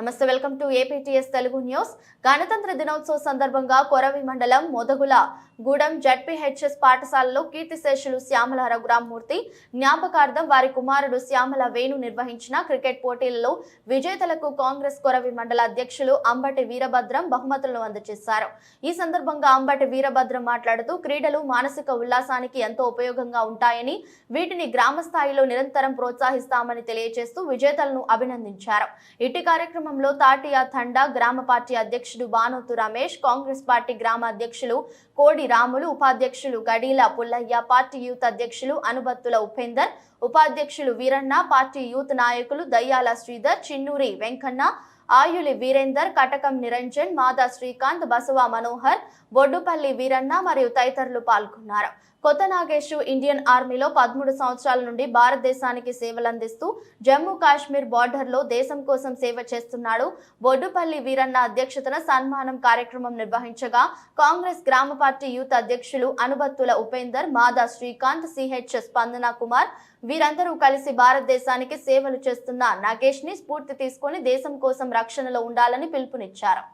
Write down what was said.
నమస్తే welcome to APTS Telugu news. గణతంత్ర దినోత్సవ సందర్భంగా కొరవి మండలం మొదగుల గూడెం జడ్పీహెచ్ఎస్ పాఠశాలలో కీర్తిశేషులు శ్యామల రఘురామూర్తి జ్ఞాపకార్థం వారి కుమారుడు శ్యామల వేణు నిర్వహించిన క్రికెట్ పోటీలలో విజేతలకు కాంగ్రెస్ కొరవి మండల అధ్యక్షులు అంబటి వీరభద్రం బహుమతులను అందజేశారు. ఈ సందర్భంగా అంబటి వీరభద్రం మాట్లాడుతూ క్రీడలు మానసిక ఉల్లాసానికి ఎంతో ఉపయోగంగా ఉంటాయని వీటిని గ్రామ స్థాయిలో నిరంతరం ప్రోత్సహిస్తామని తెలియజేస్తూ విజేతలను అభినందించారు. ఇటు కార్యక్రమంలో తాటియా తండా గ్రామ పార్టీ అధ్యక్షుడు బానోతు రమేష్ కాంగ్రెస్ పార్టీ గ్రామ అధ్యక్షులు కోడి రాములు ఉపాధ్యక్షులు గడీల పుల్లయ్య పార్టీ యూత్ అధ్యక్షులు అనుబత్తుల ఉపేందర్ ఉపాధ్యక్షులు వీరన్న పార్టీ యూత్ నాయకులు దయ్యాల శ్రీధర్ చిన్నూరి వెంకన్న ఆయులి వీరేందర్ కటకం నిరంజన్ మాదా శ్రీకాంత్ బసవ మనోహర్ బొడ్డుపల్లి వీరన్న మరియు తదితరులు పాల్గొన్నారు. కొత్త నాగేషు ఇండియన్ ఆర్మీలో పదమూడు సంవత్సరాల నుండి భారతదేశానికి సేవలందిస్తూ జమ్మూ కాశ్మీర్ బార్డర్లో దేశం కోసం సేవ చేస్తున్నాడు. బొడ్డుపల్లి వీరన్న అధ్యక్షతన సన్మానం కార్యక్రమం నిర్వహించగా కాంగ్రెస్ గ్రామ పార్టీ యూత్ అధ్యక్షులు అనుబత్తుల ఉపేందర్ మాదా శ్రీకాంత్ సిహెచ్ స్పందన కుమార్ వీరందరూ కలిసి భారతదేశానికి సేవలు చేస్తున్న నాగేష్ని స్ఫూర్తి తీసుకొని దేశం కోసం రక్షణలో ఉండాలని పిలుపునిచ్చారు.